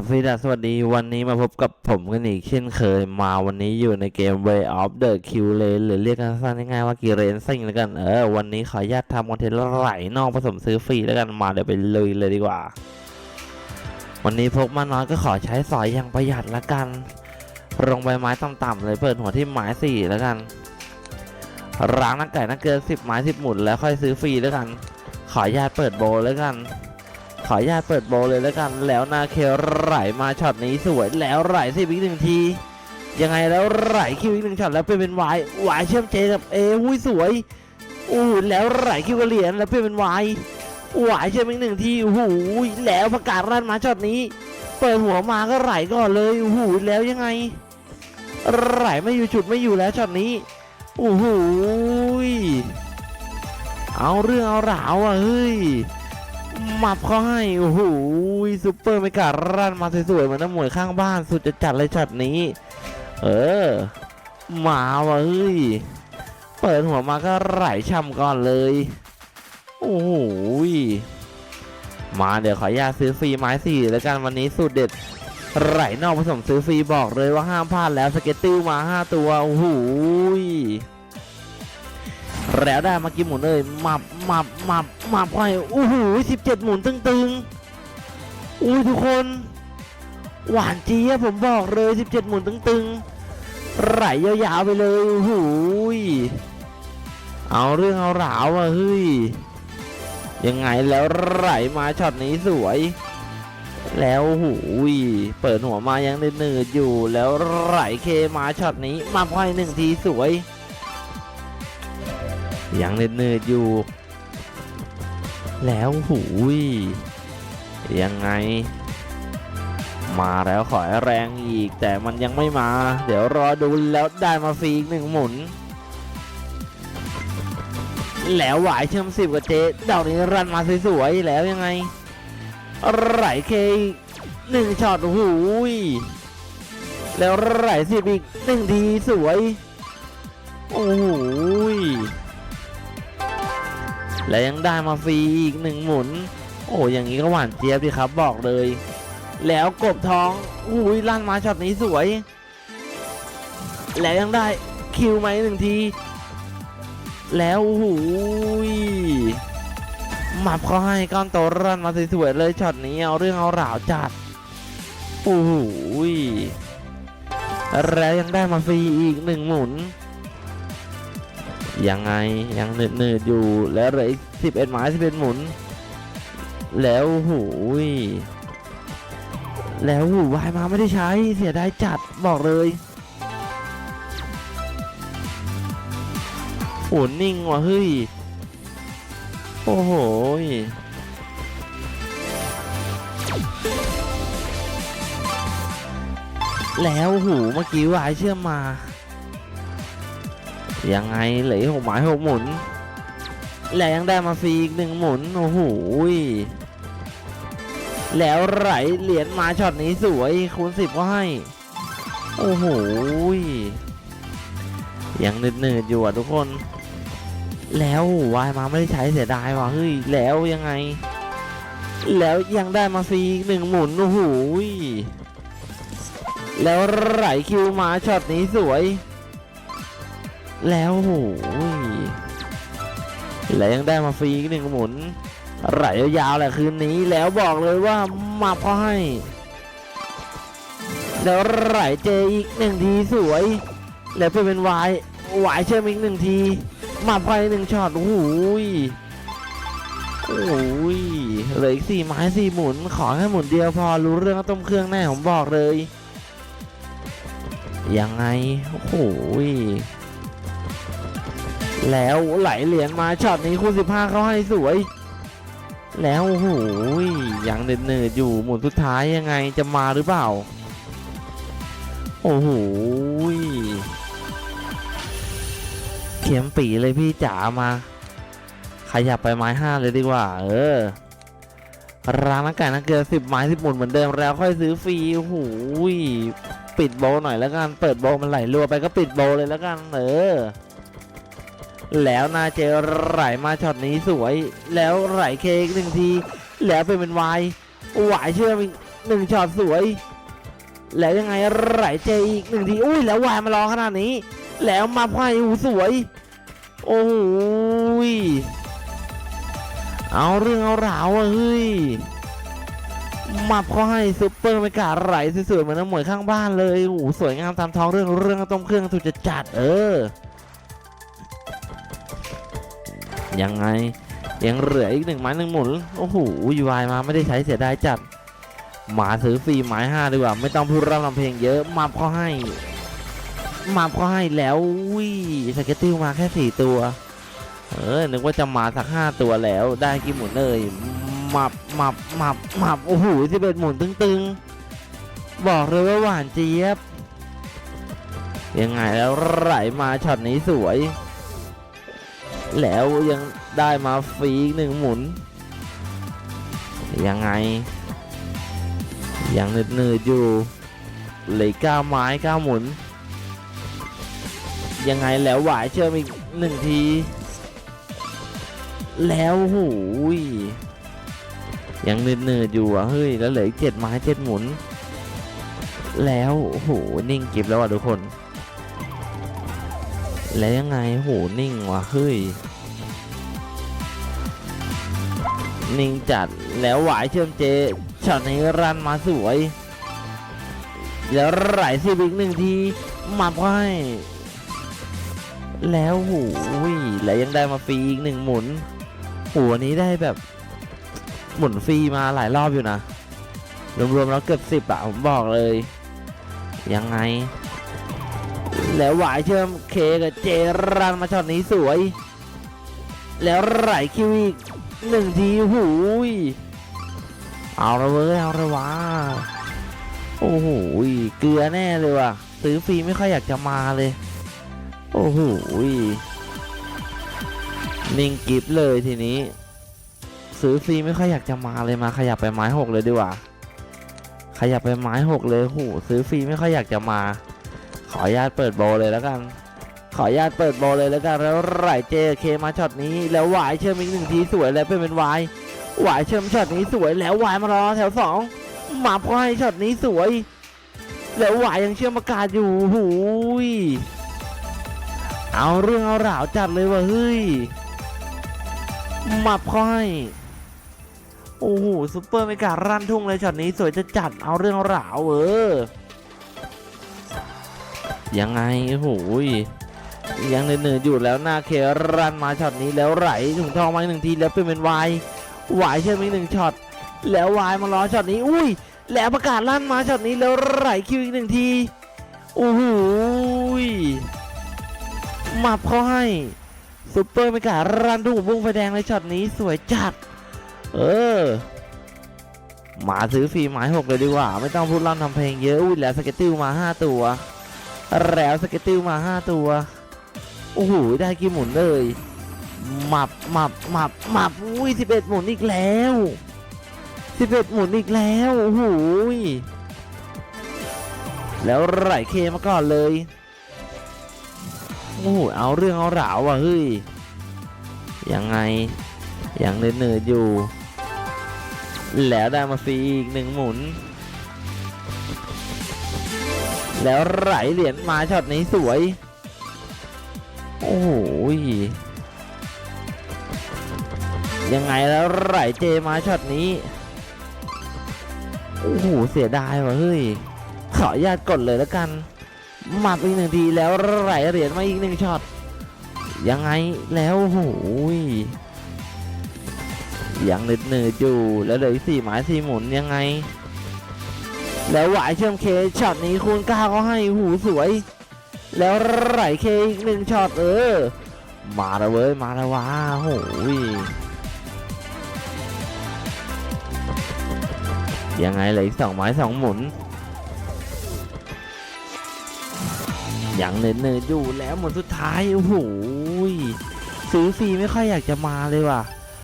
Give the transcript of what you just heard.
บสวัสดีสวัสดีวันนี้มาพบกับผมกันอีกเช่นเคยมาวันนี้อยู่ในเกม Way of the Q Lane หรือเรียกกันสั้นๆง่ายๆว่ากีเรนซิ่งแล้วกัน เออ วันนี้ขออนุญาตทำคอนเทนต์ไหลนอกผสมซื้อฟรีแล้วกันมาเดี๋ยวไปลุยเลยดีกว่า วันนี้พกมาน้อยก็ขอใช้สอยอย่างประหยัดละกันลงใบไม้ต่ำๆเลยเปิดหัวที่ไม้สี่แล้วกันร้างนักไก่นักเกินสิบไม้สิบหมุนแล้วค่อยซื้อฟรีแล้วกัน ขออนุญาตเปิดโบแล้วกัน ขออนุญาตเปิดโบว์เลยแล้วกันแล้วนาเคไหลมาช็อตนี้สวยแล้วไหลสิอีกหนึ่งที ยังไงแล้วไหลคิวอีกหนึ่งช็อตแล้วเป็นเป็นวายวายเชื่อมเจกับเอหุ้ยสวยอู้แล้วไหลคิวกับเหรียญแล้วเป็นเป็นวายวายเชื่อมอีกหนึ่งทีโอ้โหแล้วประกาศรันมาช็อตนี้ เปิดหัวมาก็ไหลก่อนเลยโอ้โหแล้วยังไง ไหลไม่อยู่จุดไม่อยู่แล้วช็อตนี้โอ้โหเอาเรื่องเอาราวอะเฮ้ย หมับเขาให้โอ้โหซุปเปอร์ไม่การันมาสวยๆเหมือนน้ำมวยข้างบ้านสุดจะจัดเลยช็อตนี้ เออมาว่ะเฮ้ยเปิดหัวมาก็ไหลช่ำก่อนเลย โอ้โหมาเดี๋ยวขออนุญาตซื้อฟรีไม้สี่แล้วกันวันนี้สูตรเด็ดไหลนอกผสมซื้อฟรีบอกเลยว่าห้ามพลาดแล้วสเก็ตติ้วมาห้าตัวโอ้โห แล้วได้มากี่หมุนเลยหมับหมับหมับหมับไปโอ้โหสิบเจ็ดหมุนตึงๆอุ้ยทุกคน หวานเจี๊ยผมบอกเลยสิบเจ็ดหมุนตึงๆไหลยาวๆไปเลยโอ้โหเอาเรื่องเอาราวอะเฮ้ยยังไงแล้วไหลมาช็อตนี้สวย แล้วโอ้หูยเปิดหัวมายังเนืดๆอยู่แล้วไหลเคมาช็อตนี้มาพอยหนึ่งทีสวย ยังเนืดๆอยู่ แล้วหูยยังไง มาแล้วขอแรงอีก แต่มันยังไม่มา เดี๋ยวรอดูแล้วได้มาฟรีอีกหนึ่งหมุน แล้วหวายเชื่อมสิบกับเจ๊ดอกนี้รันมาสวยๆแล้วยังไงไหลเคหนึ่งช็อตหูยแล้วไหลสิบอีกหนึ่งทีสวย โอ้โหย และยังได้มาฟรีอีกหนึ่งหมุน โอ้อย่างนี้ก็หวานเจี๊ยบดีครับบอกเลย แล้วกบท้องอุ้ยลั่นมาช็อตนี้สวย แล้วยังได้คิวไหมหนึ่งที แล้วโอ้โหูยหมับเขาให้ก้อนโตรันมาสวยๆเลยช็อตนี้เอาเรื่องเอาราวจัดโอ้โหยแล้วยังได้มาฟรีอีกหนึ่งหมุน ยังไงยังหนืดๆอยู่แล้วเหลืออีกสิบเอ็ดไม้สิบเอ็ดหมุน แล้วหูยแล้วหูวายมาไม่ได้ใช้เสียดายจัดบอกเลยโหนิ่งว่ะเฮ้ย โอ้โหยแล้วหูเมื่อกี้วายเชื่อมมา ยังไงเหลือหกหมายหกหมุนแล้วยังได้มาฟรีอีกหนึ่งหมุนโอ้โหแล้วไหลเหรียญมาช็อตนี้สวยคูณสิบก็ให้ โอ้โหยยังเหนืดๆอยู่อะทุกคน แล้ววายมาไม่ได้ใช้เสียดายว่ะเฮ้ยแล้วยังไง แล้วยังได้มาฟรีอีกหนึ่งหมุนโอ้โหแล้วไหลคิวมาช็อตนี้สวย แล้วโหแล้วยังได้มาฟรีอีกหนึ่งหมุนไหลยาวๆแหละคืนนี้แล้วบอกเลยว่ามาพอให้ แล้วไหลเจอีกหนึ่งทีสวย แล้วเป็นเป็นวายวายเชื่อมอีกหนึ่งที มาพอยหนึ่งช็อตโอ้โหยโอ้ยเหลืออีกสี่ไม้สี่หมุน ขอแค่หมุนเดียวพอรู้เรื่องต้มเครื่องแน่ผมบอกเลย ยังไง โอ้โหย แล้วไหลเหรียญมาช็อตนี้คูณ15 เขาให้สวย แล้วโอ้โหยยังเนืดๆอยู่หมุนสุดท้ายยังไงจะมาหรือเปล่า โอ้โหเข็มปีเลยพี่จ๋ามาขยับไปไม้ห้าเลยดีกว่า เออร้านนักไก่นักเกลือสิบไม้สิบหมุนเหมือนเดิมแล้วค่อยซื้อฟรีโอ้โหปิดโบหน่อยแล้วกัน เปิดโบมันไหลรัวไปก็ปิดโบเลยแล้วกัน เออ แล้วนาเจไหลมาช็อตนี้สวย แล้วไหลเคอีกหนึ่งที แล้วเป็นเป็นวายวายเชื่อมอีกหนึ่งช็อตสวย แล้วยังไงไหลเจอีกหนึ่งที อุ้ยแล้ววายมารอขนาดนี้ แล้วมาพ่หูสวย โอ้โหยเอาเรื่องเอาราวอะเฮ้ยมับเขาให้ซุปเปอร์เมกาไหลสวยๆเหมือนน้ำมวยข้างบ้านเลยโอ้โหสวยงามตามท้องเรื่องเรื่องต้มเครื่องสุดจะจัดเออ ยังไงยังเหลืออีกหนึ่งไม้หนึ่งหมุนโอ้โหยวายมาไม่ได้ใช้เสียดายจัดหมาซื้อฟรีไม้ห้าดีกว่า ไม่ต้องพูดร่ำทำเพลงเยอะมับเขาให้มับเขาให้แล้ววิสเก็ตติ้วมาแค่สี่ตัว เออนึกว่าจะมาสักห้าตัวแล้วได้กี่หมุนเลยมับมับมับมับโอ้โหสิบเอ็ดหมุนตึงๆ บอกเลยว่าหวานเจี๊ยบยังไงแล้วไหลมาช็อตนี้สวย แล้วยังได้มาฟรีอีกหนึ่งหมุน ยังไง ยังเหนืดๆอยู่เหลยเก้าไม้เก้าหมุน ยังไงแล้วหวายเชื่อมอีกหนึ่งที แล้วหูยยังเหนืดๆอยู่อะเฮ้ยแล้วเหลืออีกเจ็ดไม้เจ็ดหมุน แล้วโหนิ่งกิบแล้วอะทุกคน แล้วยังไงโหนิ่งว่ะเฮ้ย นิ่งจัดแล้วหวายเชื่อมเจช็อตนี้รันมาสวย แล้วไหลซีบิกหนึ่งทีมาให้แล้วหูยแล้วยังได้มาฟรีอีกหนึ่งหมุนหัวนี้ได้แบบ หมุนฟรีมาหลายรอบอยู่นะ รวมๆแล้วเกือบสิบอะผมบอกเลย ยังไง แล้วหวายเชื่อมเคกับเจรันมาช็อตนี้สวย แล้วไหลคิวอีกหนึ่งทีหูยเอาละเว้ยเอาละวะโอ้โหเกลือแน่เลยว่ะซื้อฟรีไม่ค่อยอยากจะมาเลย โอ้โหนิ่งกิฟเลยทีนี้ ซื้อฟรีไม่ค่อยอยากจะมาเลยมา ขยับไปไม้หกเลยดีกว่า ขยับไปไม้หกเลยโหซื้อฟรีไม่ค่อยอยากจะมา ขออนุญาตเปิดโบเลยแล้วกัน ขออนุญาตเปิดโบเลยแล้วกันแล้วไหลเจเคมาช็อตนี้แล้ววายเชื่อมอีกหนึ่งทีสวยแล้วเป็นเป็นวายวายเชื่อมช็อตนี้สวยแล้ววายมารอแถวสองหมาพอยช็อตนี้สวย แล้ววายยังเชื่อมอากาศอยู่หูยเอาเรื่องเอาราวจัดเลยว่ะเฮ้ยหมับค่อย โอ้โหซุปเปอร์เมการันทุ่งเลยช็อตนี้สวยจะจัดเอาเรื่องเอาราวเออ ยังไงโอ้โหยยังเหนื่อยอยู่แล้วหน้าเครันมาช็อตนี้แล้วไหลถุงทองมาอีกหนึ่งทีแล้วเป็นเป็นวายวายเชื่อมอีกหนึ่งช็อตแล้ววายมารอช็อตนี้อุ้ยแล้วประกาศลั่นมาช็อตนี้แล้วไหลคิวอีกหนึ่งทีโอ้โหยมับเขาให้ซุปเปอร์เมการันทุ่งบุ้งไฟแดงในช็อตนี้สวยจัด เออมาซื้อฟรีหมายหกเลยดีกว่า ไม่ต้องพูดร่ำทำเพลงเยอะอุ้ยแล้วสเก็ตติลมาห้าตัว แล้วสเก็ตติลมาห้าตัว โอ้โห ได้กี่หมุนเลยหมับหมับหมับหมับอุ้ยสิบเอ็ดหมุนอีกแล้วสิบเอ็ดหมุนอีกแล้ว โอ้โห แล้วไหลเคมาก่อนเลย โอ้โห เอาเรื่องเอาราวว่ะเฮ้ย ยังไง ยังเนืดๆอยู่ แล้วได้มาฟรีอีกหนึ่งหมุน แล้วไหลเหรียญมาช็อตนี้สวย โอ้โหยยังไงแล้วไหลเจมาช็อตนี้ โอ้โห เสียดายว่ะเฮ้ย ขออนุญาตกดเลยแล้วกันมาอีกหนึ่งทีแล้วไหลเหรียญมาอีกหนึ่งช็อต ยังไงแล้วโอ้โหยยังเหนืดๆอยู่แล้วเหลืออีกสี่หมายสี่หมุนยังไง แล้วหวายเชื่อมเคช็อตนี้คูณก้าก็ให้หูสวย แล้วไหลเคอีกหนึ่งช็อตเออ มาแล้วเว้ยมาแล้วว้าโหยยังไงเหลืออีกสองไม้สองหมุนยังเนืดๆอยู่แล้วหมุนสุดท้ายโอ้โหซื้อฟรีไม่ค่อยอยากจะมาเลยว่ะ